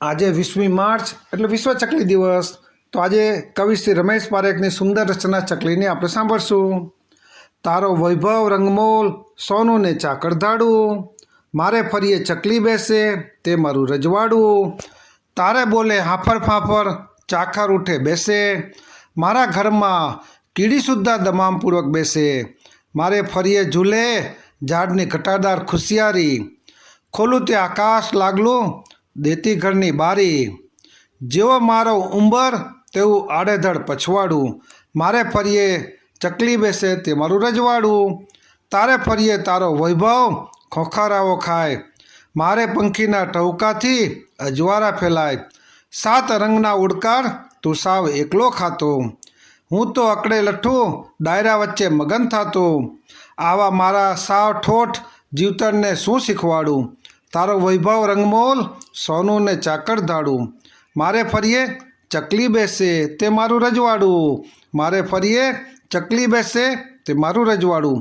આજે વીસમી માર્ચ, એટલે વિશ્વ ચકલી દિવસ. તો આજે કવિ શ્રી રમેશ પારેખની સુંદર રચના ચકલીને આપણે સાંભળશું. તારો વૈભવ રંગમોલ, સોનું ને ચાકરધાડું મારે ફરીએ ચકલી બેસે, તે મારું રજવાડું. તારે બોલે હાફર ફાફર, ચાખર ઉઠે બેસે. મારા ઘરમાં કીડી સુદ્ધા દમામપૂર્વક બેસે. મારે ફરીએ ઝૂલે, ઝાડની ઘટાદાર ખુશિયારી. ખોલું તે આકાશ લાગલું દેતી ઘરની બારી. જેવો મારો ઉંબર, તેવું આડેધડ પછવાડું. મારે ફરીએ ચકલી બેસે તે મારું રજવાડું. તારે ફરીએ તારો વૈભવ, ખોખારાઓ ખાય. મારે પંખીના ટહુકાથી અજવારા ફેલાય. સાત રંગના ઉડકાર, તું સાવ એકલો ખાતો. હું તો અકડે લઠ્ઠું, ડાયરા વચ્ચે મગન થતો. આવા મારા સાવ ઠોઠ જીવતરને શું શીખવાડું? તારો વૈભવ રંગમોલ, સોનું ને ચાકડ ધાડું. મારે ફરીએ ચકલી બેસે તે મારું રજવાડું. મારે ફરીએ ચકલી બેસે તે મારું રજવાડું.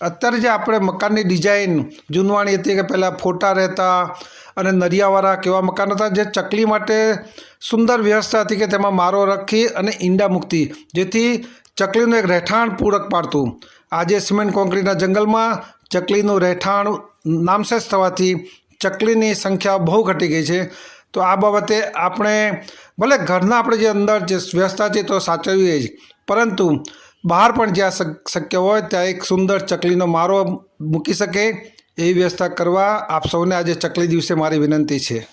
અત્યારે જે આપણે મકાનની ડિઝાઇન, જૂનવાણી હતી કે પહેલાં ફોટા રહેતા અને નરિયાવાળા કેવા મકાન હતા, જે ચકલી માટે સુંદર વ્યવસ્થા હતી કે તેમાં મારો રાખી અને ઈંડા મૂકતી, જેથી ચકલીનું એક રહેઠાણ પૂરક પાડતું. આજે સિમેન્ટ કોન્ક્રીટના જંગલમાં ચકલીનું રહેઠાણ નામશેષ થવાથી ચકલીની સંખ્યા બહુ ઘટી ગઈ છે. તો આ બાબતે આપણે, ભલે ઘરના આપણે જે અંદર જે વ્યવસ્થા છે તો સાચવીએ જ, પરંતુ બહાર પણ જ્યાં શક- શક્ય હોય ત્યાં એક સુંદર ચકલીનો મારો મૂકી શકે એવી વ્યવસ્થા કરવા આપ સૌને આજે ચકલી દિવસે મારી વિનંતી છે.